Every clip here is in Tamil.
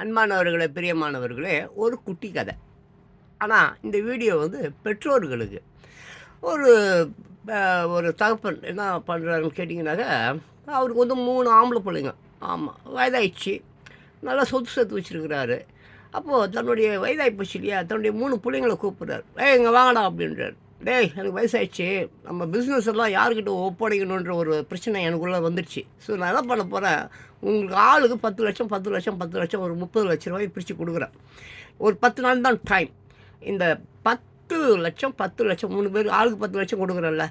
அன்பானவர்களே பிரியமானவர்களே ஒரு குட்டி கதை. ஆனால் இந்த வீடியோ வந்து பெற்றோர்களுக்கு. ஒரு ஒரு தகப்பன் என்ன பண்ணுறாருன்னு கேட்டிங்கனாக்கா அவருக்கு வந்து மூணு ஆம்பளை பிள்ளைங்க. ஆமாம் வயதாயிடுச்சு. நல்லா சொத்து சேர்த்து வச்சுருக்கிறாரு. அப்போது தன்னுடைய வயதாகி போச்சு இல்லையா? தன்னுடைய மூணு பிள்ளைங்களை கூப்பிட்றாரு. ஏ இங்கே வாங்கடா அப்படின்றார். டேய் எனக்கு வயசாயிடுச்சு நம்ம பிஸ்னஸ் எல்லாம் யாருக்கிட்ட ஒப்படைக்கணுன்ற ஒரு பிரச்சனை எனக்குள்ளே வந்துடுச்சு. ஸோ நான் என்ன பண்ண போகிறேன் உங்களுக்கு ஆளுக்கு பத்து லட்சம் பத்து லட்சம் பத்து லட்சம் ஒரு முப்பது லட்ச ரூபாய் பிரித்து கொடுக்குறேன். ஒரு பத்து நாள் தான் டைம் இந்த பத்து லட்சம் பத்து லட்சம் மூணு பேர் ஆளுக்கு பத்து லட்சம் கொடுக்குறேன்ல.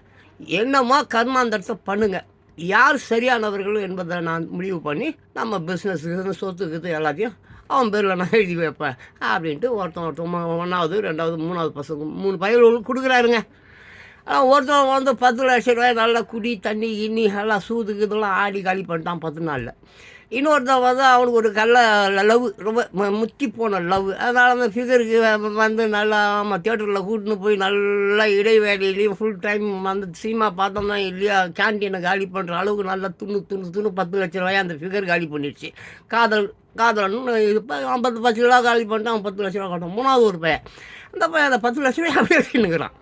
என்னமோ கர்மாந்தரத்தை பண்ணுங்கள் யார் சரியானவர்கள் என்பதை நான் முடிவு பண்ணி நம்ம பிஸ்னஸ் சொத்துக்கு எல்லாத்தையும் அவன் பேரில் நான் எழுதி வைப்பேன். அப்படின்ட்டு ஒருத்தன் ஒருத்தன் ஒன்றாவது ரெண்டாவது மூணாவது பசங்க மூணு பயிர்களுக்கு கொடுக்குறாருங்க. ஆனால் ஒருத்தன் வந்து பத்து லட்ச ரூபாய் நல்லா குடி தண்ணி கிண்ணி எல்லாம் சூதுக்கு இதெல்லாம் ஆடி காலி பண்ணிட்டான் பத்து நாளில். இன்னொருத்தன் வந்து அவனுக்கு ஒரு கல்ல லவ் ரொம்ப முத்தி போன லவ். அதனால் அந்த ஃபிகருக்கு வந்து நல்லா ஆமாம் தேட்டரில் கூட்டின்னு போய் நல்லா இடைவேளையிலையும் ஃபுல் டைம் வந்து சினிமா பார்த்தோம்னா இல்லையா கேன்டீனை காலி பண்ணுற அளவுக்கு நல்லா துண்ணு துண்ணு துண்ணு பத்து லட்ச ரூபாய் அந்த ஃபிகர் காலி பண்ணிடுச்சு. காதல் காதலன்னு இப்போ அவன் பத்து பத்து ரூபா காலி பண்ணிட்டு அவன் பத்து லட்ச ரூபா கட்டணும் மூணாவது ஒரு பையன். அந்த பையன் அந்த பத்து லட்ச ரூபாய் அப்படியே வச்சுன்னுக்குறான்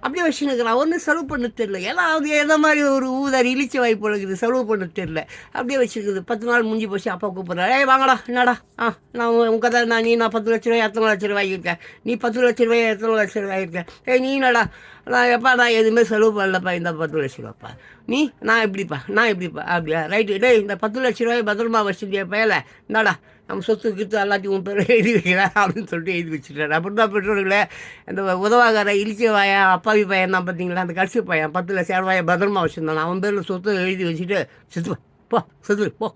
அப்படியே வச்சுன்னுக்குறான் ஒன்றும் செலவு பண்ண தெரில ஏன்னா அது எந்த மாதிரி ஒரு ஊதாரி இழிச்ச வாய்ப்பு இருக்குது செலவு பண்ண தெரில அப்படியே வச்சுருக்குது. பத்து நாள் முடிஞ்சு போச்சு. அப்பா கூப்பிட்றாரு. ஏய் வாங்கடா. என்னடா ஆ நான் உன் தான் நான் நீ நான் பத்து லட்ச ரூபாய் எத்தனை லட்ச ரூபாய் இருக்கேன் நீ பத்து லட்ச ரூபாய் எத்தனை லட்ச ரூபாய் இருக்கேன் ஏய் நீ என்னடா நான் எப்பா நான் எதுவுமே செலவு பண்ணலப்பா. இந்த பத்து லட்ச ரூபாப்பா நீ நான் எப்படிப்பா நான் எப்படிப்பா அப்படியா? ரைட்டு. டேய் இந்த பத்து லட்ச ரூபாய் பத்திரமா வச்சுருக்கிய பயல. இந்தாடா. நம்ம சொத்து கித்து எல்லாத்தையும் உன் பேர் எழுதி வைக்கிறேன். அப்படின்னு சொல்லிட்டு எழுதி வச்சுட்டேன் அப்படி தான் பெற்றோர்களே இந்த உதவாகார இழிச்ச வாயா அப்பாவி பையன் தான் பார்த்தீங்களா? அந்த கடைசி பையன். பத்தில் லட்சம் பத்திரமா வச்சுருந்தான். அவன் பேரில் சொத்து எழுதி வச்சுட்டு செத்து போ, போ செத்து போ.